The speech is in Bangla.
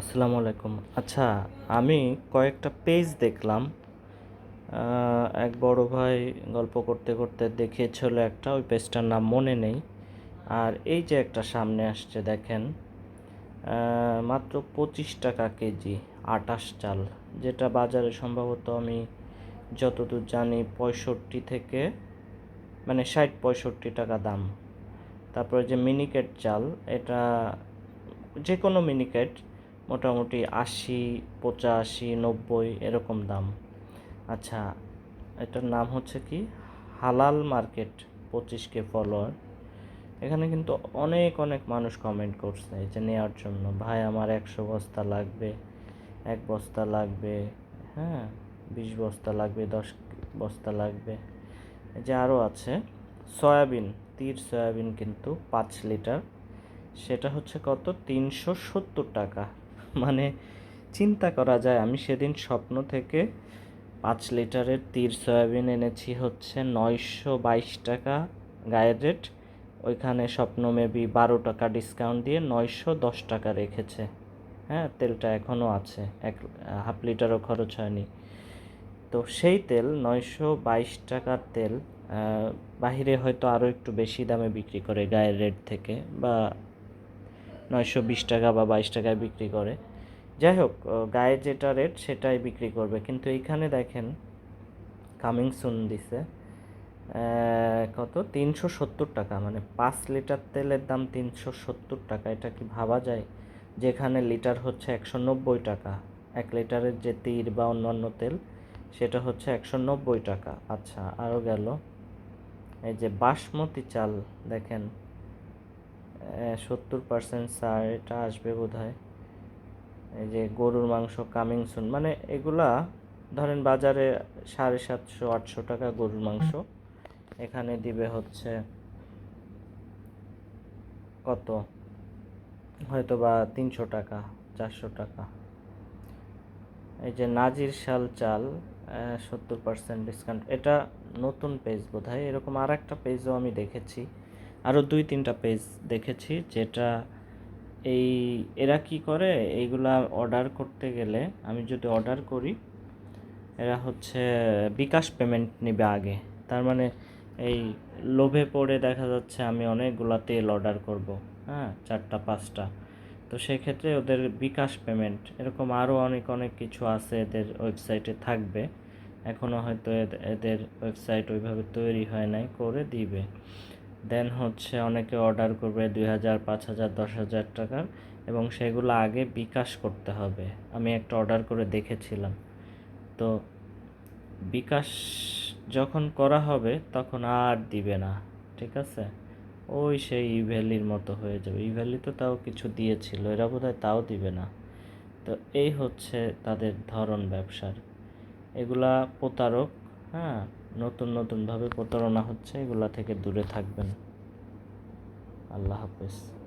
আসসালামু আলাইকুম। আচ্ছা আমি কয়েকটা পেজ দেখলাম। এক বড় ভাই গল্প করতে করতে দেখিয়েছিল একটা, ওই পেজটার নাম মনে নেই। আর এই যে একটা সামনে আসছে, দেখেন মাত্র পঁচিশ টাকা কেজি, আটাশ চাল, যেটা বাজারে সম্ভবত আমি যতদূর জানি পঁয়ষট্টি থেকে মানে ষাট পঁয়ষট্টি টাকা দাম। তারপরে যে মিনিকেট চাল, এটা যে কোনো মিনিকেট মোটামুটি আশি, পঁচাশি, নব্বই এরকম দাম। আচ্ছা এটার নাম হচ্ছে কি? হালাল মার্কেট, পঁচিশ কে ফলোয়ার। এখানে কিন্তু অনেক অনেক মানুষ কমেন্ট করছে যে নেওয়ার জন্য। ভাই, আমার একশো বস্তা লাগবে, এক বস্তা লাগবে হ্যাঁ বিশ বস্তা লাগবে, দশ বস্তা লাগবে। যে আরও আছে, সয়াবিন, তীর সয়াবিন কিন্তু পাঁচ লিটার। সেটা হচ্ছে কত? তিনশো সত্তর টাকা। মানে চিন্তা করা যায়। আমি সেদিন স্বপ্ন থেকে পাঁচ লিটারের তীর সয়াবিন এনেছি হচ্ছে নয়শো বাইশ টাকা গায়ের রেট। ওইখানে স্বপ্ন মেবি বারো টাকা ডিসকাউন্ট দিয়ে নয়শো দশ টাকা রেখেছে। হ্যাঁ তেলটা এখনও আছে। এক, হাফ লিটারও খরচ হয়নি। তো সেই তেল, নয়শো বাইশ টাকার তেল বাহিরে হয়তো আরও একটু বেশি দামে বিক্রি করে গায়ের রেট থেকে বা নয়শো বিশ টাকা বা বাইশ টাকায় বিক্রি করে। যাই হোক গায়ে যেটা রেট সেটাই বিক্রি করবে। কিন্তু এইখানে দেখেন কামিং সুন দিছে কত? তিনশো সত্তর টাকা। মানে পাঁচ লিটার তেলের দাম তিনশো সত্তর টাকা। এটা কি ভাবা যায়? যেখানে লিটার হচ্ছে একশো নব্বই টাকা। এক লিটারের যে তীর বা অন্যান্য তেল, সেটা হচ্ছে একশো নব্বই টাকা। আচ্ছা আরও গেল। এই যে বাসমতি চাল, দেখেন সত্তর পার্সেন্ট সার এটা আসবে বোধ হয় এই যে গরুর মাংস কামিং সুন মানে এগুলা ধরেন বাজারে সাড়ে সাতশো, আটশো টাকা গরুর মাংস। এখানে দিবে হচ্ছে কত? হয়তো বা তিনশো টাকা, চারশো টাকা। এই যে নাজির শাল চাল সত্তর পার্সেন্ট ডিসকাউন্ট এটা নতুন পেজ বোধ হয় এরকম আর একটা পেজও আমি দেখেছি। আরও দুই, তিনটা পেজ দেখেছি যেটা এই এরা কি করে? এইগুলা অর্ডার করতে গেলে, আমি যদি অর্ডার করি, এরা হচ্ছে বিকাশ পেমেন্ট নেবে আগে। তার মানে এই লোভে পড়ে দেখা যাচ্ছে আমি অনেকগুলা তেল অর্ডার করব হ্যাঁ চারটা, পাঁচটা। তো সেক্ষেত্রে ওদের বিকাশ পেমেন্ট এরকম আরও অনেক অনেক কিছু আছে এদের ওয়েবসাইটে থাকবে। এখনও হয়তো এদ- এদের ওয়েবসাইট ওইভাবে তৈরি হয় নাই, করে দিবে। দেন হচ্ছে অনেকে অর্ডার করবে দুই হাজার, পাঁচ হাজার, দশ হাজার টাকার এবং সেগুলো আগে বিকাশ করতে হবে। আমি একটা অর্ডার করে দেখেছিলাম। তো বিকাশ যখন করা হবে তখন আর দিবে না, ঠিক আছে? ওই সেই ইভ্যালির মতো হয়ে যাবে। ইভ্যালি তো তাও কিছু দিয়েছিল, এরা বোধহয় তাও দিবে না। তো এই হচ্ছে তাদের ধরন ব্যবসার। এগুলা প্রতারক হ্যাঁ নতুন নতুনভাবে প্রতারণা হচ্ছে এগুলা থেকে দূরে থাকবেন। আল্লাহ হাফেজ।